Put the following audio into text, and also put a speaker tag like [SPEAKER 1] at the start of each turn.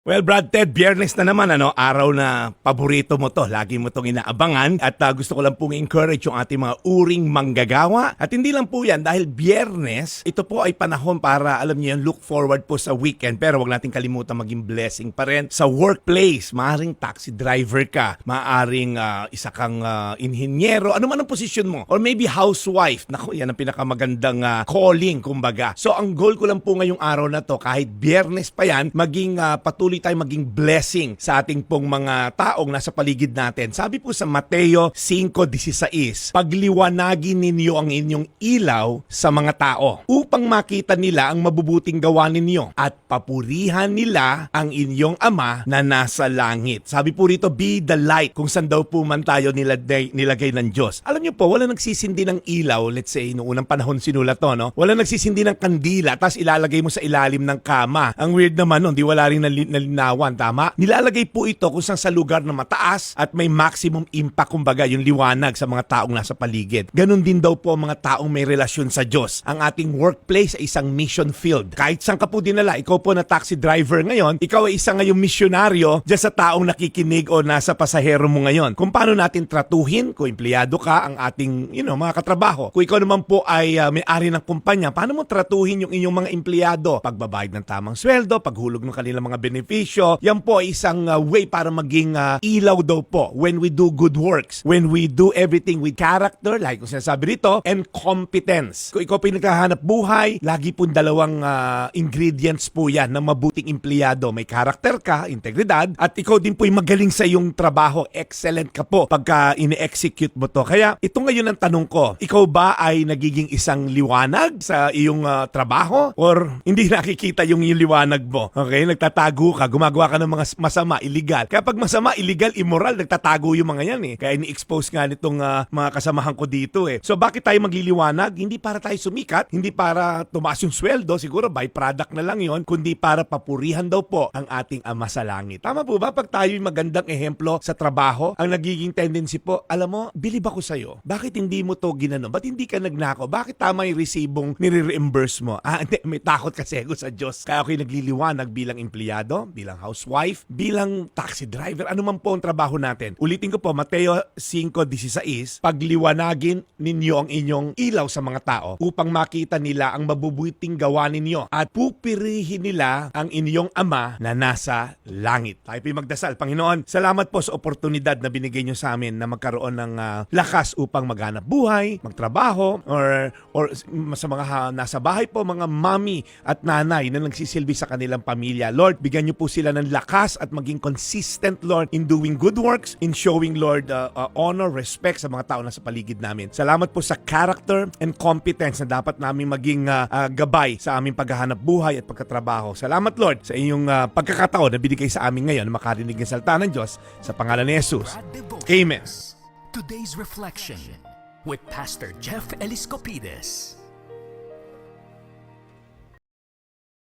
[SPEAKER 1] Well, Brad Ted, biyernes na naman, ano, araw na paborito mo to. Lagi mo tong inaabangan. At ah, gusto ko lang pong encourage yung ating mga uring manggagawa. At hindi lang po yan, dahil biyernes, ito po ay panahon para, alam niyo look forward po sa weekend. Pero wag natin kalimutan maging blessing pa rin sa workplace. Maaring taxi driver ka, maaring ah, isa kang ah, inhinyero, ano man ang posisyon mo. Or maybe housewife. Naku, yan ang pinakamagandang ah, calling, kumbaga. So, ang goal ko lang po ngayong araw na to, kahit biyernes pa yan, maging ah, patuloy tayo maging blessing sa ating pong mga taong nasa paligid natin. Sabi po sa Mateo 5.16, Pagliwanagin ninyo ang inyong ilaw sa mga tao upang makita nila ang mabubuting gawa ninyo at papurihan nila ang inyong ama na nasa langit. Sabi po rito, be the light kung saan daw po man tayo nilagay, nilagay ng Diyos. Alam niyo po, wala nagsisindi ng ilaw, let's say, noong unang panahon sinulat to, no? Wala nagsisindi ng kandila, tapos ilalagay mo sa ilalim ng kama. Ang weird naman nun, di wala rin nali- nalinawan, tama? Nilalagay po ito kung saan sa lugar na mataas at may maximum impact, kumbaga, yung liwanag sa mga taong nasa paligid. Ganon din daw po ang mga taong may relasyon sa Diyos. Ang ating workplace ay isang mission field. Kahit saan ka po dinala, ikaw po na taxi driver ngayon, ikaw ay isang ngayong misyonaryo dyan sa taong nakikinig o nasa pasahero mo ngayon. Kung paano natin tratuhin, kung empleyado ka, ang ating you know, mga katrabaho. Kung ikaw naman po ay ah, may-ari ng kumpanya, paano mo tratuhin yung inyong mga empleyado? Pagbabayad ng tamang sweldo, paghulog ng kanilang mga benepisyo, yan po ay isang ah, way para maging ah, ilaw daw po when we do good works. When we do everything with character, like kung sinasabi rito, and competence. Kung ikaw po yung naghahanap buhay, lagi po dalawang ah, ingredients po yan ng mabuting empleyado. May character ka, integridad, at ikaw din po yung magaling sa iyong trabaho. Excellent ka po pagka ini-execute mo to. Kaya ito ngayon ang tanong ko, ikaw ba ay nagiging isang liwanag sa iyong ah, trabaho? Or hindi nakikita yung, yung liwanag mo? Okay? Nagtatago gumagawa ka ng mga masama, illegal. Kaya pag masama, illegal, immoral, nagtatago yung mga yan eh. Kaya ni-expose nga nitong ah, mga kasamahan ko dito eh. So bakit tayo magliliwanag? Hindi para tayo sumikat, hindi para tumaas yung sweldo, siguro byproduct na lang yon, kundi para papurihan daw po ang ating Ama sa Langit. Tama po ba? Pag tayo yung magandang ehemplo sa trabaho, ang nagiging tendency po, alam mo, bilib ako sa'yo. Bakit hindi mo to ginano? Ba't hindi ka nagnako? Bakit tama yung resibong nire-reimburse mo? Ah, hindi, may takot kasi ako sa Diyos. Kaya ako'y nagliliwanag bilang empleyado, bilang housewife, bilang taxi driver, ano man po ang trabaho natin. Ulitin ko po, Mateo 5.16, pagliwanagin ninyo ang inyong ilaw sa mga tao upang makita nila ang mabubuting gawa ninyo at pupirihin nila ang inyong ama na nasa langit. Tayo po'y magdasal. Panginoon, salamat po sa oportunidad na binigay nyo sa amin na magkaroon ng ah, lakas upang maghanap buhay, magtrabaho, or, or sa mga ha- nasa bahay po, mga mami at nanay na nagsisilbi sa kanilang pamilya. Lord, bigyan nyo sila ng lakas at maging consistent, Lord, in doing good works, in showing, Lord, uh, uh, honor, respect sa mga tao na sa paligid namin. Salamat po sa character and competence na dapat namin maging uh, uh, gabay sa aming paghahanap buhay at pagkatrabaho. Salamat, Lord, sa inyong uh, pagkakataon na binigay sa amin ngayon na makarinig ng salita ng Diyos sa pangalan ni Jesus. Amen.
[SPEAKER 2] Today's Reflection with Pastor Jeff Eliscopides.